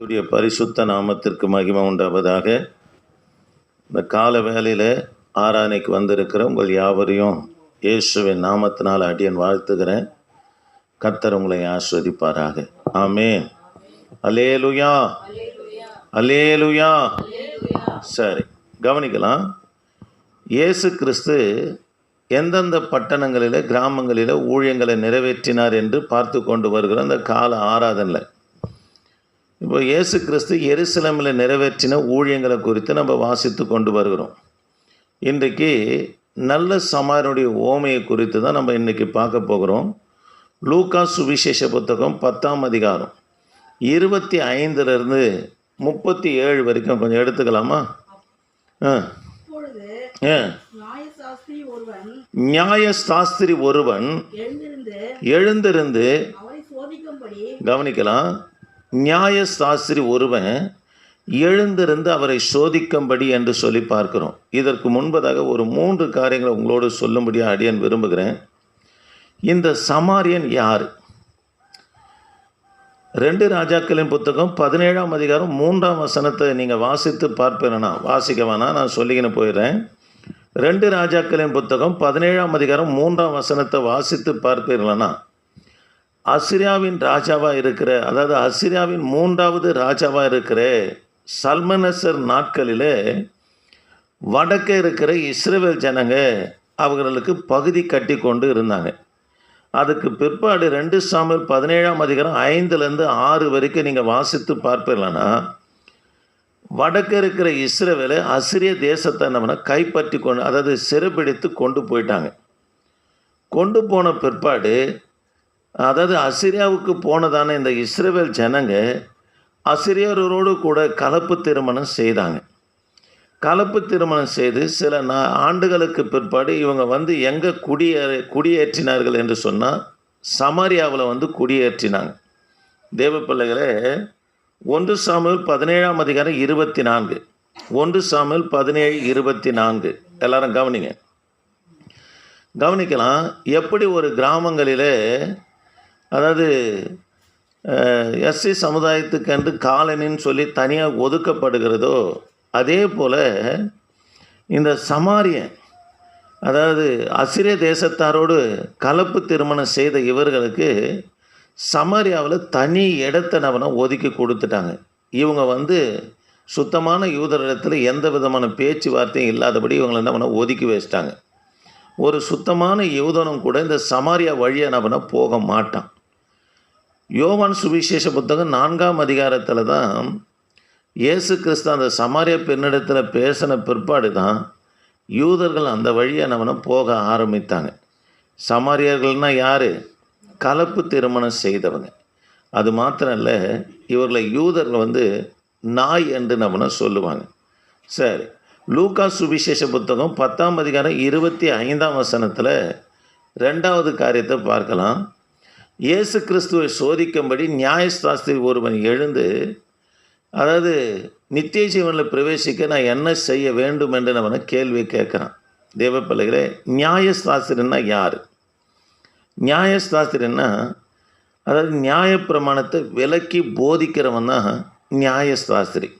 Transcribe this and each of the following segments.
கர்த்தருடைய பரிசுத்த நாமத்திற்கு மகிமை உண்டாவதாக. இந்த கால வேலையில் ஆராணைக்கு வந்திருக்கிற உங்கள் யாவரையும் இயேசுவின் நாமத்தினால் அடியன் வாழ்த்துகிறேன். கத்தர் உங்களை ஆஸ்வதிப்பாராக. ஆமே அலேலுயா அலேலுயா சரி கவனிக்கலாம். இயேசு கிறிஸ்து எந்தெந்த பட்டணங்களில் கிராமங்களில் ஊழியங்களை நிறைவேற்றினார் என்று பார்த்து கொண்டு வருகிற அந்த கால ஆராதனில் இப்போ இயேசு கிறிஸ்து எருசலேமில் நிறைவேற்றின ஊழியங்களை குறித்து நம்ம வாசித்து கொண்டு வருகிறோம். இன்றைக்கு நல்ல சமாரனுடைய ஓமையை குறித்து தான் நம்ம இன்றைக்கி பார்க்க போகிறோம். லூக்கா சுவிசேஷ புத்தகம் பத்தாம் அதிகாரம். இருபத்தி ஐந்துலேருந்து முப்பத்தி ஏழு வரைக்கும் கொஞ்சம் எடுத்துக்கலாமா? ஆ. நியாயசாஸ்திரி ஒருவன் எழுந்திருந்து கவனிக்கலாம். நியாயசாஸ்திரி ஒருவன் எழுந்திருந்து அவரை சோதிக்கும்படி என்று சொல்லி பார்க்கிறோம். இதற்கு முன்பதாக ஒரு மூன்று காரியங்களை உங்களோடு சொல்லும்படியாக அடியன் விரும்புகிறேன். இந்த சமாரியன் யார்? ரெண்டு ராஜாக்களின் புத்தகம் பதினேழாம் அதிகாரம் மூன்றாம் வசனத்தை நீங்கள் வாசித்து பார்ப்பேனா. வாசிக்க வேணாம் நான் சொல்லிக்கின்னு போயிடுறேன். ரெண்டு ராஜாக்களின் புத்தகம் பதினேழாம் அதிகாரம் மூன்றாம் வசனத்தை வாசித்து பார்ப்பீர்களா அசிரியாவின் ராஜாவாக இருக்கிற அதாவது அசிரியாவின் மூன்றாவது ராஜாவாக இருக்கிற சல்மனசர் நாட்களில் வடக்கே இருக்கிற இஸ்ரேல் ஜனங்க அவர்களுக்கு பகுதி கட்டி கொண்டு இருந்தாங்க. அதுக்கு பிற்பாடு ரெண்டு சாமியல் பதினேழாம் அதிகாரம் ஐந்துலேருந்து ஆறு வரைக்கும் நீங்கள் வாசித்து பார்ப்பீங்களா வடக்கே இருக்கிற இஸ்ரேவேலை அசிரிய தேசத்தை நம்ம கைப்பற்றி கொண்டு அதாவது சிறைப்பிடித்து கொண்டு போயிட்டாங்க. கொண்டு போன பிற்பாடு அதாவது அசிரியாவுக்கு போனதான இந்த இஸ்ரேவேல் ஜனங்க அசிரியரோடு கூட கலப்பு திருமணம் செய்தாங்க. கலப்பு திருமணம் செய்து சில நா ஆண்டுகளுக்கு பிற்பாடு இவங்க வந்து எங்கே குடியே குடியேற்றினார்கள் என்று சொன்னால் சமாரியாவில் வந்து குடியேற்றினாங்க. தேவ பிள்ளைகளே ஒன்று சாமியில் பதினேழாம் அதிகாரம் இருபத்தி நான்கு. ஒன்று சாமியில் பதினேழு இருபத்தி நான்கு. எல்லாரும் கவனிங்க. கவனிக்கலாம். எப்படி ஒரு கிராமங்களில் அதாவது எஸ்சி சமுதாயத்துக்கென்று காலனின்னு சொல்லி தனியாக ஒதுக்கப்படுகிறதோ அதே போல் இந்த சமாரியன் அதாவது அசிரிய தேசத்தாரோடு கலப்பு திருமணம் செய்த இவர்களுக்கு சமாரியாவில் தனி இடத்தை நவனை ஒதுக்கி கொடுத்துட்டாங்க. இவங்க வந்து சுத்தமான யூதரிடத்தில் எந்த விதமான பேச்சுவார்த்தையும் இல்லாதபடி இவங்களை என்ன பண்ண ஒதுக்கி வச்சிட்டாங்க. ஒரு சுத்தமான யூதனும் கூட இந்த சமாரியா வழியை என்ன பண்ண போக மாட்டான். யோவான் சுவிசேஷ புத்தகம் நான்காம் அதிகாரத்தில் தான் இயேசு கிறிஸ்து அந்த சமாரிய பெண்ணிடத்தில் பேசின பிற்பாடு தான் யூதர்கள் அந்த வழியை நம்மனை போக ஆரம்பித்தாங்க. சமாரியர்கள்னால் யார்? கலப்பு திருமணம் செய்தவங்க. அது மாத்திரம் இல்லை இவர்களை யூதர்கள் வந்து நாய் என்று நம்மனை சொல்லுவாங்க. சரி லூக்கா சுவிசேஷ புத்தகம் பத்தாம் அதிகாரம் இருபத்தி ஐந்தாம் வசனத்தில் ரெண்டாவது காரியத்தை பார்க்கலாம். இயேசு கிறிஸ்துவை சோதிக்கும்படி நியாயசாஸ்திரி ஒருவன் எழுந்து அதாவது நித்திய ஜீவனில் பிரவேசிக்க நான் என்ன செய்ய வேண்டும் என்று நம்ம கேள்வி கேட்குறான். தேவ பிள்ளைகளே நியாயசாஸ்திரன்னா யார்? நியாயசாஸ்திரின்னா அதாவது நியாயப்பிரமாணத்தை விலக்கி போதிக்கிறவன் தான் நியாயசாஸ்திரி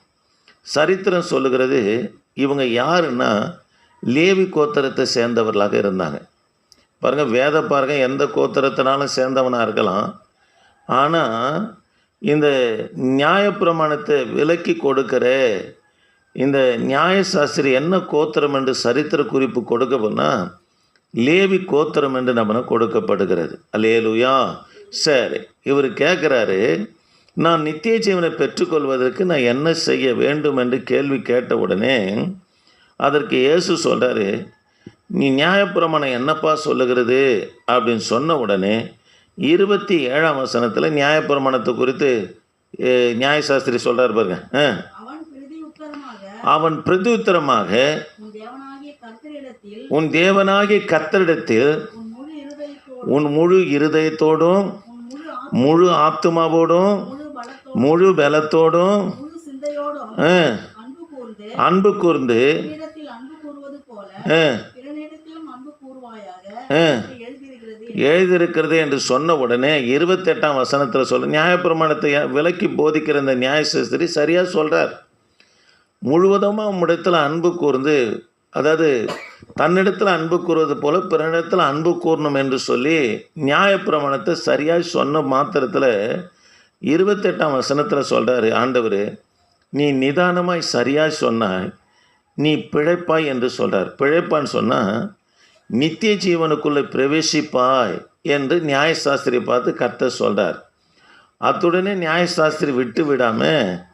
சரித்திரம் சொல்லுகிறது இவங்க யாருன்னா லேவி கோத்திரத்தை சேர்ந்தவர்களாக இருந்தாங்க. பாருங்கள் வேத பாருங்க எந்த கோத்திரத்தினாலும் சேர்ந்தவனாக இருக்கலாம். ஆனால் இந்த நியாயப்பிரமாணத்தை விலக்கி கொடுக்கிற இந்த நியாயசாஸ்திரி என்ன கோத்திரம் என்று சரித்திர குறிப்பு கொடுக்கப்போனா லேவி கோத்திரம் என்று நம்ம கொடுக்கப்படுகிறது. அலேலுயா சரி இவர் கேட்குறாரு நான் நித்திய ஜீவனை பெற்றுக்கொள்வதற்கு நான் என்ன செய்ய வேண்டும் என்று கேள்வி கேட்ட உடனே அதற்கு இயேசு சொல்கிறாரு நீ நியாயப்பிரமாணம் என்னப்பா சொல்லுகிறது? அப்படின்னு சொன்ன உடனே இருபத்தி ஏழாம் வசனத்தில் நியாயப்பிரமாணத்தை குறித்து நியாயசாஸ்திரி சொல்கிறார் பாருங்க. அவன் பிரதி உத்தரமாக அவன் பிரதியுத்தரமாக உன் தேவனாகிய கத்தரிடத்தில் உன் முழு இருதயத்தோடும் முழு ஆத்துமாவோடும் முழு பலத்தோடும் அன்பு கூர்ந்து அன்பு கூர்ந்து பிறனிடத்தில் அன்பு கூறுவது போல ஆ, பிறனிடத்திலும் அன்பு கூறுவாயாக ஆ. என்று எழுதியிருக்கிறது என்று சொன்ன உடனே இருபத்தெட்டாம் வசனத்தில் சொல்ல நியாயப்பிரமாணத்தை விலக்கி போதிக்கிற இந்த நியாயசாஸ்திரி சரியாக சொல்கிறார் முழுவதுமாக உம்மிடத்தில் அன்பு கூர்ந்து அதாவது தன்னிடத்தில் அன்பு கூறுவது போல பிறனிடத்தில் அன்பு கூறணும் என்று சொல்லி நியாயப்பிரமாணத்தை சரியாக சொன்ன மாத்திரத்தில் இருபத்தெட்டாம் வசனத்தில் சொல்கிறாரு ஆண்டவர் நீ நிதானமாய் சரியாக சொன்னாய் நீ பிழைப்பாய் என்று சொல்கிறார் பிழைப்பான்னு சொன்னால் நித்திய ஜீவனுக்குள்ளே பிரவேசிப்பாய் என்று நியாயசாஸ்திரியை பார்த்து கர்த்தர் சொல்கிறார் அத்துடனே நியாயசாஸ்திரி விட்டு விடாமல்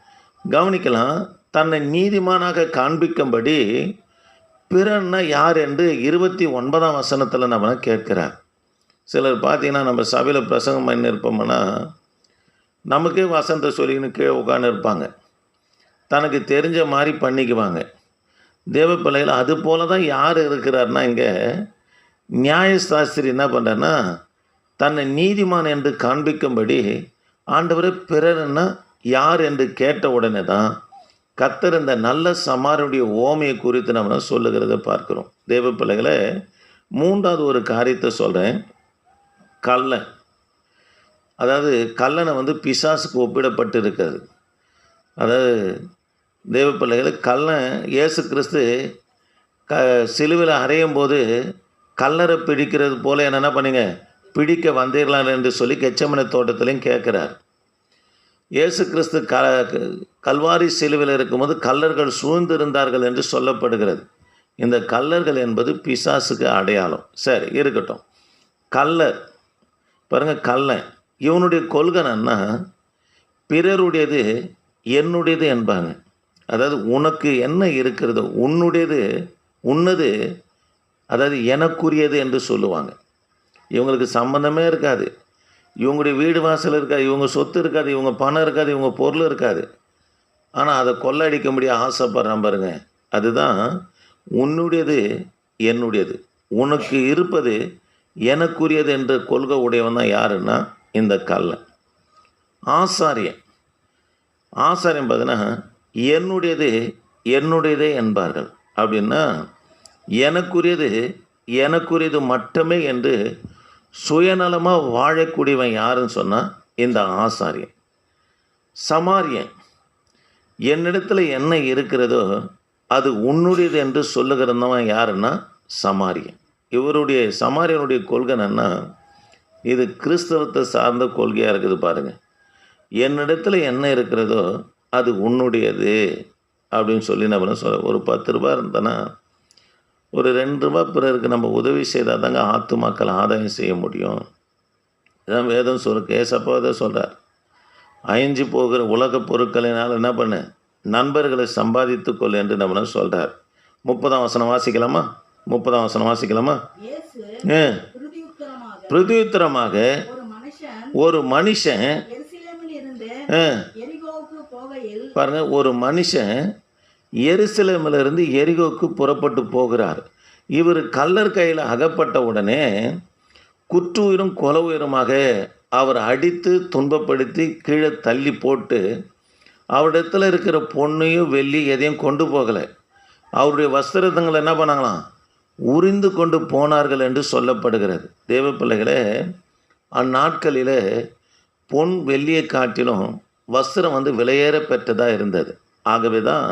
கவனிக்கலாம் தன்னை நீதிமானாக காண்பிக்கும்படி பிறன்னா யார் என்று இருபத்தி ஒன்பதாம் வசனத்தில் நம்ம கேட்குறார். சிலர் பார்த்தீங்கன்னா நம்ம சபையில் பிரசங்கம் பண்ணி இருப்போம்னா நமக்கே வசனத்தை சொல்லிக்கின்னு கீழே உட்காந்து இருப்பாங்க. தனக்கு தெரிஞ்ச மாதிரி பண்ணிக்குவாங்க. தேவப்பிள்ளையில் அது போல தான் யார் இருக்கிறார்னா இங்கே நியாயசாஸ்திரி என்ன பண்ணுறாருன்னா தன்னை நீதிமான் என்று காண்பிக்கும்படி ஆண்டவரே பிறர்னா யார் என்று கேட்ட உடனே தான் கத்தர் இந்த நல்ல சமாரனுடைய ஓமையை குறித்து நம்ம சொல்லுகிறத பார்க்குறோம். தேவ பிள்ளைகளை மூன்றாவது ஒரு காரியத்தை சொல்கிறேன் கல்லன் அதாவது கல்லனை வந்து பிசாசுக்கு ஒப்பிடப்பட்டு இருக்கிறது அதாவது தேவ பிள்ளைகளை கள்ளன் இயேசு கிறிஸ்து க சிலுவில் அறையும் போது கல்லறை பிடிக்கிறது போல் என்னென்ன பண்ணுங்க? பிடிக்க வந்தீர்களான் என்று சொல்லி கெச்சமனை தோட்டத்திலையும் கேட்குறார். இயேசு கிறிஸ்து க கல்வாரி சிலுவையில் இருக்கும்போது கல்லர்கள் சூழ்ந்திருந்தார்கள் என்று சொல்லப்படுகிறது. இந்த கல்லர்கள் என்பது பிசாசுக்கு அடையாளம். சரி இருக்கட்டும். கல்லர் பாருங்கள் கல்லன். இவனுடைய கொள்கனன்னா பிறருடையது என்னுடையது என்பாங்க. அதாவது உனக்கு என்ன இருக்கிறதோ உன்னுடையது உன்னது அதாவது எனக்குரியது என்று சொல்லுவாங்க. இவங்களுக்கு சம்பந்தமே இருக்காது. இவங்களுடைய வீடு வாசல் இருக்காது இவங்க சொத்து இருக்காது இவங்க பணம் இருக்காது இவங்க பொருள் இருக்காது. ஆனால் அதை கொள்ளடிக்க முடிய ஆசைப்படுறான் பாருங்க. அதுதான் உன்னுடையது என்னுடையது. உனக்கு இருப்பது எனக்குரியது என்ற கொள்கை உடையவன் தான் யாருன்னா இந்த கல்லன் ஆசாரியன். ஆசாரியம் பார்த்தீங்கன்னா என்னுடையது என்னுடையதே என்பார்கள். அப்படின்னா எனக்குரியது எனக்குரியது மட்டுமே என்று சுயநலமாக வாழக்கூடியவன் யாருன்னு சொன்னால் இந்த ஆசாரியன். சமாரியன். என்னிடத்தில் என்ன இருக்கிறதோ அது உன்னுடையது என்று சொல்லுகிறவன் யாருன்னா சமாரியன். இவருடைய சமாரியனுடைய கொள்கை என்னன்னா இது கிறிஸ்தவத்தை சார்ந்த கொள்கையாக இருக்குது பாருங்கள் என்னிடத்தில் என்ன இருக்கிறதோ அது உன்னுடையது அப்படின்னு சொல்லி நம்ம சொல்ல ஒரு பத்து ரூபா இருந்தனா ஒரு ரெண்டு ரூபா பிறருக்கு நம்ம உதவி செய்தால் தாங்க ஆத்துமாக்கள் ஆதாயம் செய்ய முடியும். இதான் வேதம் சொல் கேசப்போ தான் சொல்கிறார் அழிஞ்சு போகிற உலக பொருட்களினால் என்ன பண்ணு? நண்பர்களை சம்பாதித்து கொள் என்று நம்ம சொல்கிறார் முப்பதாம் வசனம் வாசிக்கலாமா? முப்பதாம் வசனம் வாசிக்கலாமா? பிரதியுத்தரமாக ஒரு மனுஷன் ஒரு மனுஷன் எருசலேமில் இருந்து ஆ, எரிகோவுக்கு பாருங்கள் ஒரு மனுஷன் எருசலேமிலிருந்து எரிகோக்கு புறப்பட்டு போகிறார். இவர் கல்லர் கையில் அகப்பட்ட உடனே குற்றுயிரும் கொல உயிருமாக அவர் அடித்து துன்பப்படுத்தி கீழே தள்ளி போட்டு அவரிடத்தில் இருக்கிற பொண்ணையும் வெள்ளி எதையும் கொண்டு போகலை. அவருடைய வஸ்திரத்தங்களை என்ன பண்ணாங்களாம்? உறிந்து கொண்டு போனார்கள் என்று சொல்லப்படுகிறது. தேவ பிள்ளைகளே அந்நாட்களில் பொன் வெள்ளியை காட்டிலும் வஸ்திரம் வந்து விலையேற பெற்றதாக இருந்தது. ஆகவே தான்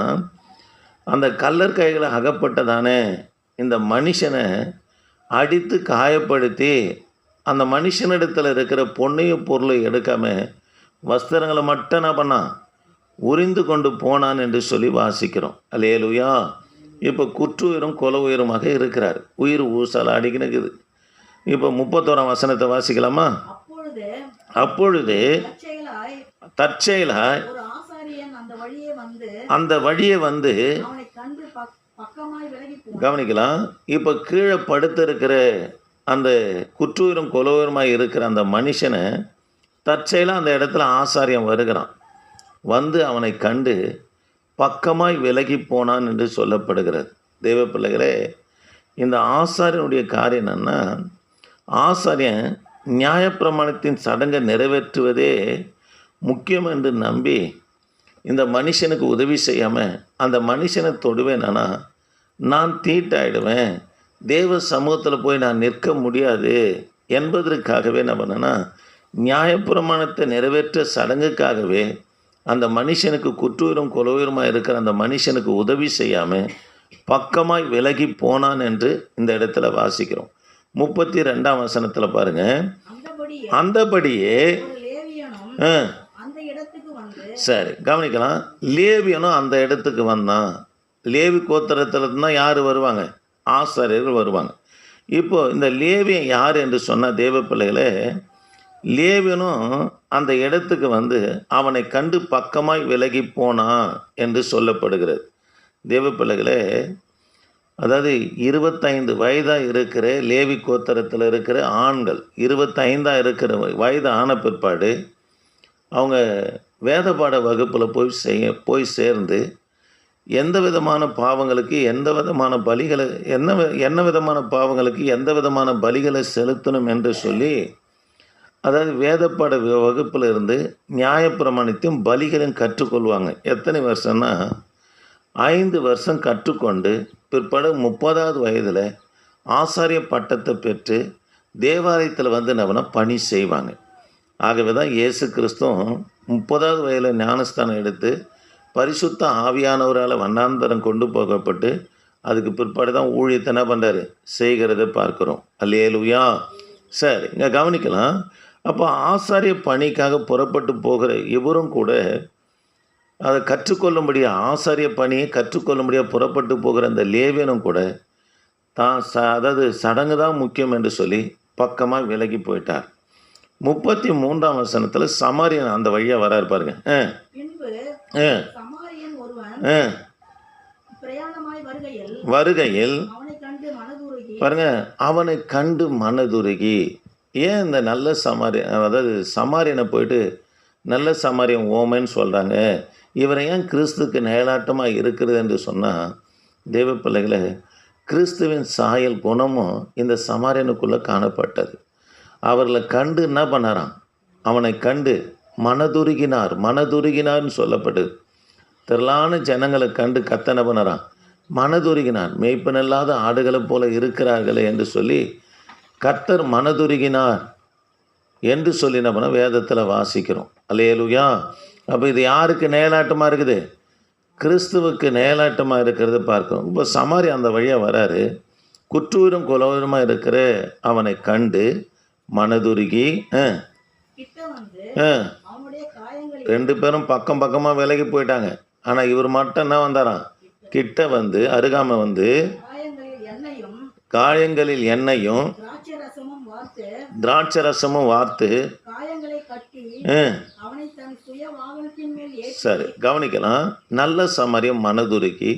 அந்த கல்லர் கைகளை அகப்பட்டதானே இந்த மனுஷனை அடித்து காயப்படுத்தி அந்த மனுஷனிடத்தில் இருக்கிற பொண்ணையும் பொருளையும் எடுக்காம வஸ்திரங்களை மட்டும் என்ன பண்ணான்? உரிந்து கொண்டு போனான் என்று சொல்லி வாசிக்கிறோம். அல்லேலுயா. இப்போ குற்றுயிரும் கொலை உயிருமாக இருக்கிறார். உயிர் ஊசல் அடிக்கினுக்குது இப்போ முப்பத்தோராம் வசனத்தை வாசிக்கலாமா? அப்பொழுது தற்செயலாய் ஆசாரியன் அந்த வழியே வந்து கவனிக்கலாம். இப்போ கீழே படுத்திருக்கிற அந்த குற்றுயிரும் கொலவருமாய் இருக்கிற அந்த மனுஷனை தற்செயலாக அந்த இடத்துல ஆசாரியம் வருகிறான். வந்து அவனை கண்டு பக்கமாய் விலகி போனான் என்று சொல்லப்படுகிறது. தேவ பிள்ளைகளே இந்த ஆசாரியனுடைய காரியம் என்னன்னா ஆசாரியன் நியாயப்பிரமாணத்தின் சடங்கை நிறைவேற்றுவதே முக்கியம் என்று நம்பி இந்த மனுஷனுக்கு உதவி செய்யாமல் அந்த மனுஷனை தொடுவேனா நான் தீட்டாயிடுவேன். தேவ சமூகத்தில் போய் நான் நிற்க முடியாது என்பதற்காகவே என்ன பண்ணனா நியாயப்பிரமாணத்தை நிறைவேற்ற சடங்குக்காகவே அந்த மனுஷனுக்கு குற்றுயிரும் கொலவுயருமாக இருக்கிற அந்த மனுஷனுக்கு உதவி செய்யாமல் பக்கமாய் விலகி போனான் என்று இந்த இடத்துல வாசிக்கிறோம். முப்பத்தி ரெண்டாம் வசனத்தில் பாருங்க. அந்தபடியே ஆ, சரி கவனிக்கலாம். லேவியனும் அந்த இடத்துக்கு வந்தான். லேவி கோத்திரத்தில் தான் யார் வருவாங்க? ஆசாரியர்கள் வருவாங்க. இப்போது இந்த லேவியன் யார் என்று சொன்ன தேவ பிள்ளைகளே லேவியனும் அந்த இடத்துக்கு வந்து அவனை கண்டு பக்கமாய் விலகி போனான் என்று சொல்லப்படுகிறது. தேவ பிள்ளைகளே அதாவது இருபத்தைந்து வயதாக இருக்கிற லேவி கோத்தரத்தில் இருக்கிற ஆண்கள் இருபத்தைந்தாக இருக்கிற வயது ஆன பிற்பாடு அவங்க வேதபாட வகுப்பில் போய் செய்ய போய் சேர்ந்து எந்த விதமான பாவங்களுக்கு எந்த விதமான பலிகளை என்ன என்ன விதமான பாவங்களுக்கு எந்த விதமான பலிகளை செலுத்தணும் என்று சொல்லி அதாவது வேதப்பாட வ- இருந்து நியாயப்பிரமாணத்தையும் பலிகளையும் கற்றுக்கொள்வாங்க. எத்தனை வருஷம்னா ஐந்து வருஷம் கற்றுக்கொண்டு பிற்பாடு முப்பதாவது வயதில் ஆசாரிய பட்டத்தை பெற்று தேவாலயத்தில் வந்து நம்ம பணி செய்வாங்க. ஆகவே தான் இயேசு கிறிஸ்துவும் முப்பதாவது வயதில் ஞானஸ்தானம் எடுத்து பரிசுத்த ஆவியானவரால் வண்ணாந்தரம் கொண்டு போகப்பட்டு அதுக்கு பிற்பாடு தான் ஊழியத்தை என்ன பண்ணுறாரு செய்கிறத பார்க்குறோம். அல்லேலுயா. சரி இங்கே கவனிக்கலாம். அப்போ ஆசாரிய பணிக்காக புறப்பட்டு போகிற இவரும் கூட அதை கற்றுக்கொள்ளும்படிய ஆசாரிய பணியை கற்றுக்கொள்ளும்படியா புறப்பட்டு போகிற அந்த லேவியனும் கூட தான் ச அதாவது சடங்கு தான் முக்கியம் என்று சொல்லி பக்கமாக விலகி போயிட்டார். முப்பத்தி மூன்றாம் வசனத்தில் சமாரியன் அந்த வழியாக வராரு பாருங்க. சமாரியன் வருகையில் வருகையில் அவனை கண்டு மனதுருகி பாருங்க அவனை கண்டு மனதுருகி. ஏன் இந்த நல்ல சமாரி அதாவது சமாரியனை போயிட்டு நல்ல சமாரியன் ஓமைன்னு சொல்கிறாங்க இவரை ஏன் கிறிஸ்துக்கு நிழலாட்டமாக இருக்கிறது என்று சொன்னால் தேவ பிள்ளைகளை கிறிஸ்துவின் சாயல் குணமும் இந்த சமாரியனுக்குள்ளே காணப்பட்டது. அவர்களை கண்டு என்ன பண்ணாராம்? அவனை கண்டு மனதுருகினார். மனதுருகினார்னு சொல்லப்படுது திரளான ஜனங்களை கண்டு கத்தனை பண்ணறான் மனதுருகினார். மேய்ப்பனில்லாத ஆடுகளைப் போல இருக்கிறார்களே என்று சொல்லி கத்தர் மனதுருகினார் என்று சொல்லி நம்ம வேதத்தில் வாசிக்கிறோம். அல்லையலுயா அப்போ இது யாருக்கு நேலாட்டமாக இருக்குது? கிறிஸ்துவுக்கு நேலாட்டமாக இருக்கிறத பார்க்கிறோம். இப்போ சமாரி அந்த வழியாக வராரு. குற்றூரும் குலவருமாக இருக்கிற அவனை கண்டு மனதுருகி ரெண்டு பேரும் பக்கம் பக்கமாக விலகி போயிட்டாங்க. ஆனால் இவர் மட்டும் என்ன வந்தாராம்? கிட்ட வந்து அருகாமை வந்து காயங்களில் எண்ணெயும் திராட்சை ரசமும் வார்த்து சரி கவனிக்கலாம். நல்ல சமரியம் மனதுருக்கி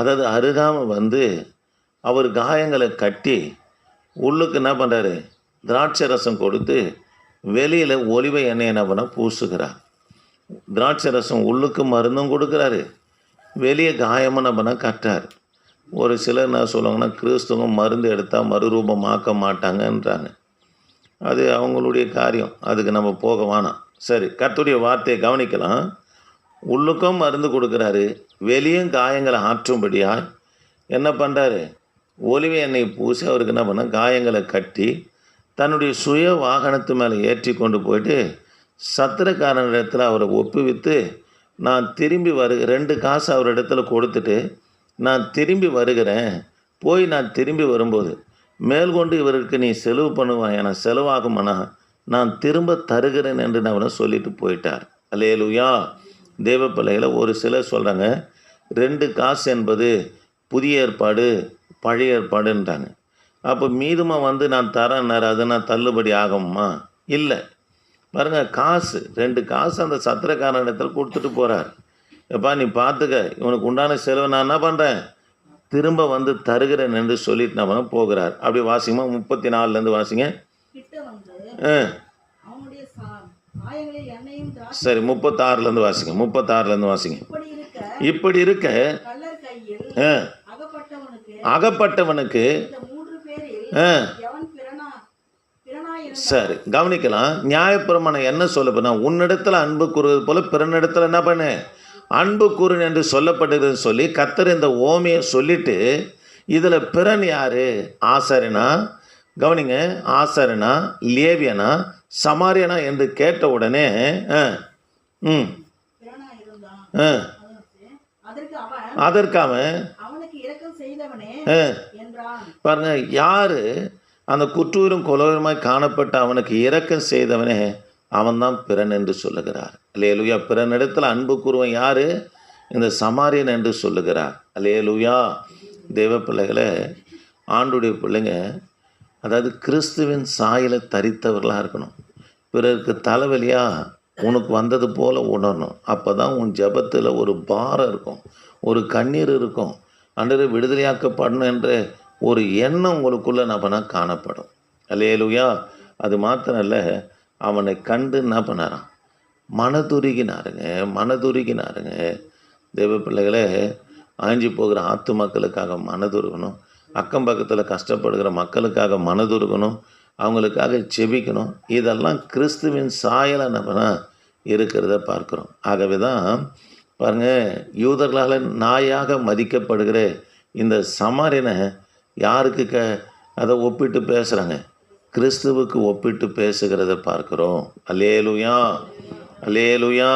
அதாவது அருகாமை வந்து அவர் காயங்களை கட்டி உள்ளுக்கு என்ன பண்ணுறாரு திராட்சை ரசம் கொடுத்து வெளியில் ஒலிவை எண்ணெய் என்ன பண்ண பூசுகிறார். திராட்சை ரசம் உள்ளுக்கு மருந்தும் கொடுக்குறாரு. வெளியே காயமும் என்ன பண்ண கட்டுறாரு ஒரு சிலர் என்ன சொல்லுவாங்கன்னா கிறிஸ்துவம் மருந்து எடுத்தால் மறுரூபமாக்க மாட்டாங்கன்றாங்க. அது அவங்களுடைய காரியம். அதுக்கு நம்ம போக வேணாம். சரி கர்த்தருடைய வார்த்தையை கவனிக்கலாம். உள்ளுக்கும் மருந்து கொடுக்குறாரு. வெளியும் காயங்களை ஆற்றும்படியாக என்ன பண்ணுறாரு ஒலிவை எண்ணெய் பூசி அவருக்கு என்ன பண்ண காயங்களை கட்டி தன்னுடைய சுய வாகனத்து மேலே ஏற்றி கொண்டு போயிட்டு சத்திரக்காரனிடத்தில் அவரை ஒப்புவித்து நான் திரும்பி வரு ரெண்டு காசு அவர் இடத்துல கொடுத்துட்டு நான் திரும்பி வருகிறேன். போய் நான் திரும்பி வரும்போது மேல்கொண்டு இவருக்கு நீ செலவு பண்ணுவான் என செலவாகுமானா நான் திரும்ப தருகிறேன் என்று நான் அவனை சொல்லிட்டு போயிட்டார். அல்லேலுயா! தேவ பிள்ளைகளை ஒரு சிலர் சொல்கிறாங்க ரெண்டு காசு என்பது புதிய ஏற்பாடு பழைய ஏற்பாடுன்றாங்க. அப்போ மீதுமா வந்து நான் தரேன்னாரு அது நான் தள்ளுபடி ஆகுமா இல்லை. பாருங்க காசு ரெண்டு காசு அந்த சத்திரக்காரன் இடத்துல கொடுத்துட்டு போகிறார் எப்பா நீ பார்த்துக்க இவனுக்கு உண்டான செலவு நான் என்ன பண்ணுறேன் திரும்ப வந்து தருகிறேன் என்று சொல்லிட்டு நம்ம போகிறார். அப்படி வாசிங்கம்மா முப்பத்தி நாலுலேருந்து வாசிங்க. சரி முப்பத்தாறுலேருந்து வாசிங்க முப்பத்தாறுலேருந்து வாசிங்க. இப்படி இருக்க அகப்பட்டவனுக்கு சரி கவனிக்கலாம். நியாயப்பிரமாணம் என்ன சொல்ல உன்னிடத்துல அன்பு கூறுவது போல பிறனிடத்துல என்ன பண்ணு? அன்பு கூறுன் என்று சொல்லப்படுகிறது சொல்லி கத்தர் இந்த ஓமையை சொல்லிட்டு இதில் பிறன் யாரு? ஆசாரியனா? கவனிங்க ஆசாரனா லேவியனா சமாரியனா என்று கேட்ட உடனே ம். அதற்கு அவன் பாருங்க யாரு அந்த குற்றூரும் கொலவருமாய் காணப்பட்ட அவனுக்கு இரக்கம் செய்தவனே அவன்தான் பிறன் என்று சொல்லுகிறார். அல்லேலுயா. பிறனிடத்தில் அன்பு கூறுவன் யாரு? இந்த சமாரியன் என்று சொல்லுகிறார். அல்லேலுயா. தேவ பிள்ளைகளை ஆண்டுடைய பிள்ளைங்க அதாவது கிறிஸ்துவின் சாயலை தரித்தவர்களாக இருக்கணும். பிறருக்கு தலைவலியா உனக்கு வந்தது போல உணரணும். அப்போ தான் உன் ஜபத்தில் ஒரு பாரம் இருக்கும் ஒரு கண்ணீர் இருக்கும். அன்று விடுதலையாக்கப்படணும் என்று ஒரு எண்ணம் உங்களுக்குள்ளே நபனா காணப்படும். அல்லையலுயா அது மாத்திரம் இல்லை அவனை கண்டு என்ன பண்ணாராம்? மனதுருகினாருங்க மனதுருகினாருங்க. தெய்வ பிள்ளைகளே ஆஞ்சி போகிற ஆத்து மக்களுக்காக மனதுருகணும். அக்கம் பக்கத்தில் கஷ்டப்படுகிற மக்களுக்காக மனதுருகணும். அவங்களுக்காக செபிக்கணும். இதெல்லாம் கிறிஸ்துவின் சாயலை நம்ம இருக்கிறத பார்க்குறோம். ஆகவே தான் பாருங்க யூதர்களால் நாயாக மதிக்கப்படுகிற இந்த சமாரினை யாருக்கு க அதை ஒப்பிட்டு பேசுகிறாங்க கிறிஸ்துவுக்கு ஒப்பிட்டு பேசுகிறத பார்க்குறோம். Alleluia alleluia